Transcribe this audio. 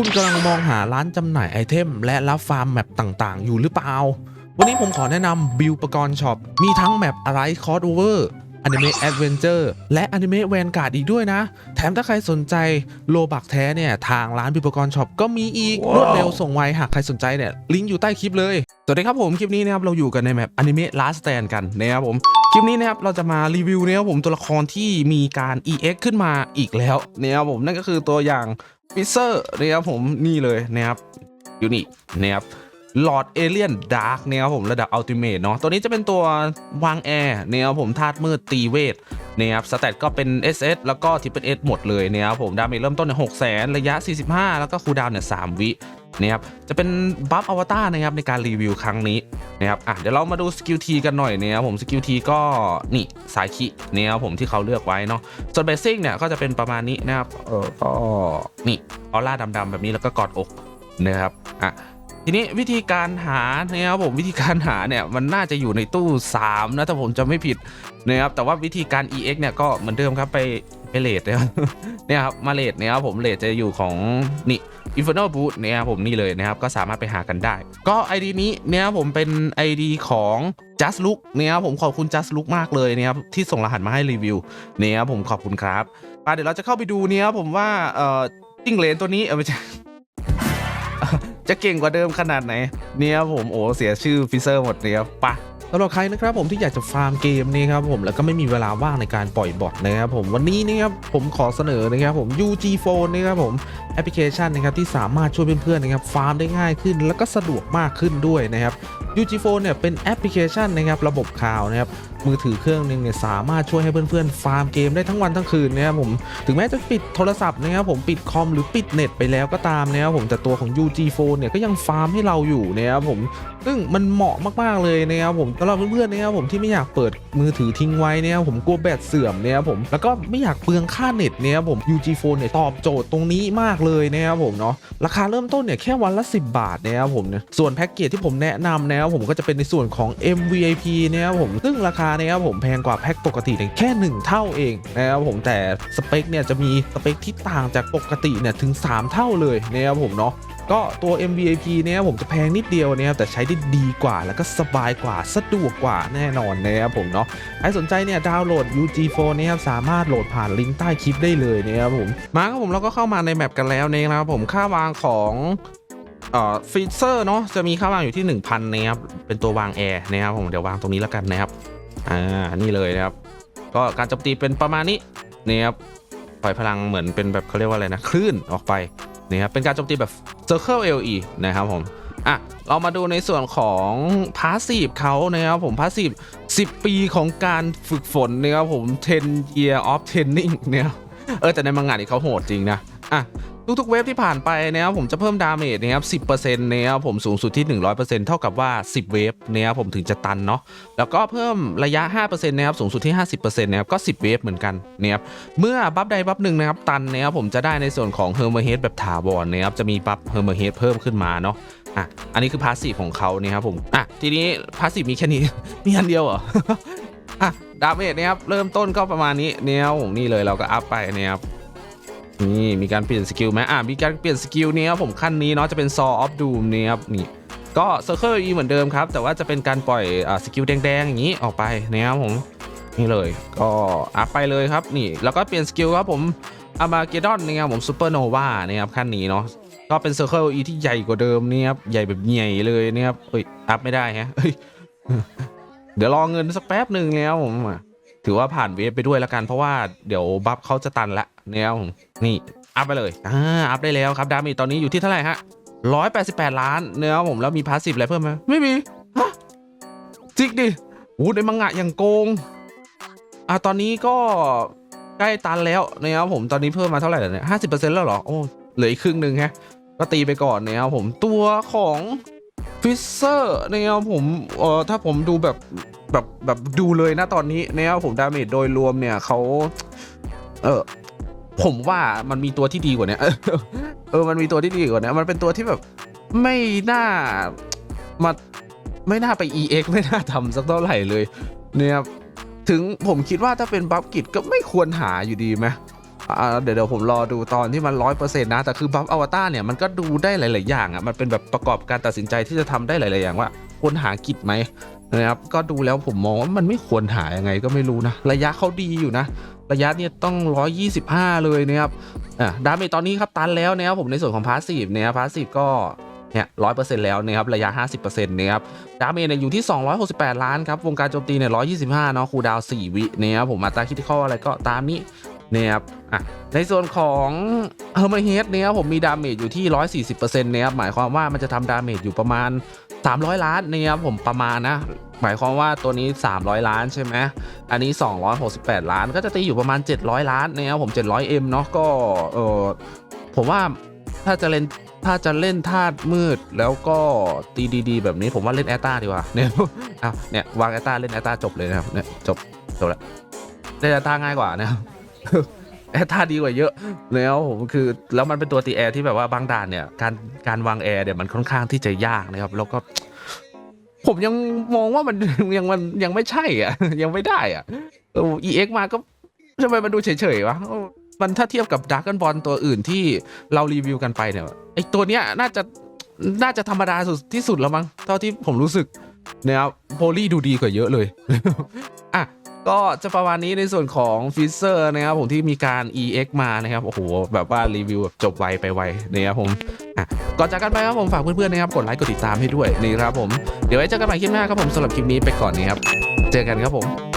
คุณกำลังมองหาร้านจำหน่ายไอเทม และรับฟาร์มแมปต่างๆ อยู่หรือเปล่า วันนี้ผมขอแนะนำบิลปกรณ์ช็อป มีทั้งแมปอะไรคอร์ดโอเวอร์อนิเมะแอดเวนเจอร์และอนิเมะแวนการ์ดอีกด้วยนะ แถมถ้าใครสนใจโลบักแท้เนี่ย ทางร้านบิลปกรณ์ช็อปก็มีอีกรวดเร็วส่งไว หากใครสนใจเนี่ย ลิงก์อยู่ใต้คลิปเลย สวัสดีครับผม คลิปนี้นะครับ เราอยู่กันในแมปอนิเมะลาสแตนกันนะครับผม คลิปนี้นะครับ เราจะมารีวิวนะครับผมตัวละครที่มีการ EX ขึ้นมาอีกแล้วนะครับผมนั่นก็คือตัวอย่าง ฟิเซอร์นะครับผมนี่เลยนะครับยูนี่นะครับหลอดเอเลียนดาร์กนะครับผมระดับอัลติเมทเนาะตัวนี้จะเป็นตัววางแอร์นะครับผมธาตุมืดตีเวทนะครับสเตตก็เป็น SS แล้วก็ทิปเป็นเอสหมดเลยนะครับผมดาเมจเริ่มต้นเนี่ยหกแสนระยะ 45 แล้วก็คูลดาวน์เนี่ยสามวิ นะครับจะเป็นบัฟอวตารนะครับในการรีวิวครั้งนี้นะครับอะเดี๋ยวเรามาดูสกิลทีกันหน่อยนะครับผมสกิลทีก็นี่สายคินะครับผมที่เขาเลือกไว้เนาะส่วนเบสิกเนี่ยก็จะเป็นประมาณนี้นะครับเออก็นี่ออร่าดำๆแบบนี้แล้วก็กอดอกนะครับอะทีนี้วิธีการหาเนี่ยครับผมวิธีการหาเนี่ยมันน่าจะอยู่ในตู้ 3 นะถ้าผมจะไม่ผิดนะครับแต่ว่าวิธีการ EX เนี่ยก็เหมือนเดิมครับไป ไปเลทนะครับเนี่ยครับมาเลทเนี่ยครับผมเลทจะอยู่ของนี่ Infernal Boot เนี่ยครับผมนี่เลยนะครับก็สามารถไปหากันได้ ก็ ID นี้เนี่ยครับผมเป็น ID ของ Just Look เนี่ยครับผมขอบคุณ Just Look มากเลยเนะครับที่ส่งรหัสมาให้รีวิวเนี่ยครับผมขอบคุณครับอะเดี๋ยวเราจะเข้าไปดูเนี่ยครับผมว่าเอ่อจิ้งเหลนตัวนี้เออไม่ใช่จะเก่งกว่าเดิมขนาดไหนเนี่ยครับผมโอ้เสียชื่อฟิเซอร์หมดเนี่ยปะ สำหรับใครนะครับผมที่อยากจะฟาร์มเกมนี่ครับผมแล้วก็ไม่มีเวลาว่างในการปล่อยบอทนะครับผมวันนี้นะครับผมขอเสนอนะครับผม UG Phone นะครับผมแอปพลิเคชันนะครับที่สามารถช่วยเพื่อนๆนะครับฟาร์มได้ง่ายขึ้น แล้วก็สะดวกมากขึ้นด้วยนะครับ UG Phone เนี่ยเป็นแอปพลิเคชันนะครับระบบข่าวนะครับ มือถือเครื่องหนึ่งเนี่ยสามารถช่วยให้เพื่อนๆฟาร์มเกมได้ทั้งวันทั้งคืนนะครับผมถึงแม้จะปิดโทรศัพท์นะครับผมปิดคอมหรือปิดเน็ตไปแล้วก็ตามนะครับผมแต่ตัวของ UG Phone เนี่ยก็ยังฟาร์มให้เราอยู่นะครับผมซึ่งมันเหมาะมากๆเลยนะครับผมสำหรับเพื่อนๆนะครับผมที่ไม่อยากเปิดมือถือทิ้งไว้นะครับผมกลัวแบตเสื่อมนะครับผมแล้วก็ไม่อยากเปลืองค่าเน็ตนะครับผม UG Phone เนี่ยตอบโจทย์ตรงนี้มากเลยนะครับผมเนาะราคาเริ่มต้นเนี่ยแค่วันละ 10 บาทนะครับผมเนี่ยส่วนแพ็กเกจที่ผมแนะนำนะครับผมก็จะเป็นในส่วนของ MVIP นะครับผมซึ่งราคานะครับผมแพงกว่าแพ็กปกติเนี่ยแค่ 1 เท่าเองนะครับผมแต่สเปคเนี่ยจะมีสเปคที่ต่างจากปกติเนี่ยถึง 3 เท่าเลยนะครับผมเนาะก็ตัว MVP เนี่ยผมจะแพงนิดเดียวนะครับแต่ใช้ได้ดีกว่าแล้วก็สบายกว่าสะดวกกว่าแน่นอนนะครับผมเนาะใครสนใจเนี่ยดาวน์โหลด UG Phone นะครับสามารถโหลดผ่านลิงก์ใต้คลิปได้เลยนะครับผมมาครับผมเราก็เข้ามาในแมปกันแล้วนะครับผมค่าวางของเอ่อฟีเซอร์เนาะจะมีค่าวางอยู่ที่ 1,000นะครับเป็นตัววางแอร์นะครับผมเดี๋ยววางตรงนี้แล้วกันนะครับ อ่านี่เลยนะครับ ก็การโจมตีเป็นประมาณนี้นะครับปล่อยพลังเหมือนเป็นแบบเขาเรียกว่าอะไรนะคลื่นออกไปนะครับเป็นการโจมตีแบบ Circle LE นะครับผมอะเรามาดูในส่วนของพาสซีฟเขานะครับผมพาสซีฟ10 ปีของการฝึกฝนนะครับผม 10 year of training เนี่ยเออแต่ในมังงะนี่เขาโหดจริงนะอะ ทุกๆเวฟที่ผ่านไปนะครับผมจะเพิ่มดาเมจนะครับ10%นะครับผมสูงสุดที่100%เท่ากับว่า10เวฟนะครับผมถึงจะตันเนาะแล้วก็เพิ่มระยะ5%นะครับสูงสุดที่50%นะครับก็10เวฟเหมือนกันนะครับเมื่อบัฟใดบัฟหนึ่งนะครับตันนะครับผมจะได้ในส่วนของเฮอร์เมเฮดแบบถาวรนะครับจะมีบัฟเฮอร์เมเฮดเพิ่มขึ้นมาเนาะอะอันนี้คือพาสซีฟของเขาเนี่ยครับผมอะทีนี้พาสซีฟมีแค่นี้มีอันเดียวเหรออะดาเมจนะครับเริ่มต้นก็ประมาณนี้เนี่ยผมนี่เลยเราก็อัพไปนะครับ นี่มีการเปลี่ยนสกิลไหมอ่ามีการเปลี่ยนสกิลนี้ครับผมขั้นนี้เนาะจะเป็น Saw of Doom นี่ครับนี่ก็ Circle E เหมือนเดิมครับ แต่ว่าจะเป็นการปล่อยอ่าสกิลแดงๆอย่างนี้ออกไปนะครับผมนี่เลยก็อัพไปเลยครับนี่แล้วก็เปลี่ยนสกิลครับผมอามาเกดอนนะครับผมซูเปอร์โนวานะครับขั้นนี้เนาะก็เป็น Circle E ที่ใหญ่กว่าเดิมนี่ครับใหญ่แบบใหญ่เลยนะครับเอ้ยอัพไม่ได้ฮะเอ้ยเดี๋ยวรอเงินสักแป๊บหนึ่งแล้วผมอะ ถือว่าผ่านเวฟไปด้วยแล้วกันเพราะว่าเดี๋ยวบัฟเขาจะตันละเนี่ยนี่อัพไปเลยอ่าอัพได้แล้วครับดาเมจตอนนี้อยู่ที่เท่าไหร่ฮะร้อยแปดสิบแปดล้านเนื้อผมแล้วมีพาสซีฟอะไรเพิ่มไหมไม่มีฮะจริงดิโอ้ในมังงะอย่างโกงอะตอนนี้ก็ใกล้ตันแล้วนะครับผมตอนนี้เพิ่มมาเท่าไหร่เนี่ยห้าสิบเปอร์เซ็นต์แล้วเหรอโอ้เหลืออีกครึ่งหนึ่งฮะก็ตีไปก่อนนะครับผมตัวของฟิสเซอร์นะครับผมเอ่อถ้าผมดูแบบ แบบแบบดูเลยนะตอนนี้นะครับผมดาเมจโดยรวมเนี่ยเขาเออผมว่ามันมีตัวที่ดีกว่านี้เออ มันมีตัวที่ดีกว่านี้มันเป็นตัวที่แบบไม่น่ามาไม่น่าไป EX ไม่น่าทำสักเท่าไหร่เลยเนี่ยครับถึงผมคิดว่าถ้าเป็นบัฟกิจก็ไม่ควรหาอยู่ดีไหมอ่าเดี๋ยวเดี๋ยวผมรอดูตอนที่มันร้อยเปอร์เซ็นต์นะ แต่คือบัฟอวตารเนี่ยมันก็ดูได้หลาย ๆ อย่างอะ มันเป็นแบบประกอบการตัดสินใจที่จะทำได้หลาย ๆ อย่างว่าควรหากิจไหม นะครับก็ดูแล้วผมมองว่ามันไม่ควรหายังไงก็ไม่รู้นะ ระยะเขาดีอยู่นะ ระยะเนี่ยต้อง 125 เลยนะครับอะดาเมจตอนนี้ครับตันแล้วนะครับผมในส่วนของพาสซีฟนะครับพาสซีฟก็เนี่ยร้อยเปอร์เซ็นต์แล้วนะครับระยะ 50%นะครับดาเมจเนี่ยอยู่ที่ 268 ล้านครับวงการโจมตีเนี่ย125 เนาะคูดาว4วินะครับผมอัตราคิดข้ออะไรก็ตามนี้นะครับอะในส่วนของเฮอร์มาเฮดเนี่ยผมมีดาเมจอยู่ที่ 140%นะครับหมายความว่ามันจะทำดาเมจอยู่ประมาณ 300 ล้านนะครับผมประมาณนะ หมายความว่าตัวนี้ 300 ล้านใช่ไหมอันนี้ 268 ล้านก็จะตีอยู่ประมาณ 700 ล้านนะครับผม 700M เนาะก็เออผมว่าถ้าจะเล่นถ้าจะเล่นธาตุมืดแล้วก็ตีดีๆแบบนี้ผมว่าเล่นแอตตาดีกว่าเนี่ยอ้าวเนี่ยวางแอตตาเล่นแอตตาจบเลยนะครับเนี่ยจบจบแล้วเล่นแอตตาง่ายกว่านะครับ แอตตาดีกว่าเยอะ แล้วผมคือแล้วมันเป็นตัวตีแอร์ที่แบบว่าบางด่านเนี่ยการการวางแอร์เนี่ยมันค่อนข้างที่จะยากนะครับ แล้วก็ผมยังมองว่ามันยังมันยังไม่ใช่อะ ยังไม่ได้อะเออ EX มาก็ทำไมมันดูเฉยๆวะมันถ้าเทียบกับดักกันบอลตัวอื่นที่เรารีวิวกันไปเนี่ยไอตัวเนี้ยน่าจะน่าจะธรรมดาสุดที่สุดแล้วมั้งเท่าที่ผมรู้สึกนะครับโพลีดูดีกว่าเยอะเลย ก็จะประมาณนี้ในส่วนของฟิเซอร์นะครับผมที่มีการ EX มานะครับโอ้โหแบบว่ารีวิวแบบจบไวไปไวนะครับผมก่อนจากกันไปครับผมฝากเพื่อนๆนะครับกดไลค์กดติดตามให้ด้วยนี่ครับผมเดี๋ยวไว้เจอกันใหม่คลิปหน้าครับผมสำหรับคลิปนี้ไปก่อนนี้ครับเจอกันครับผม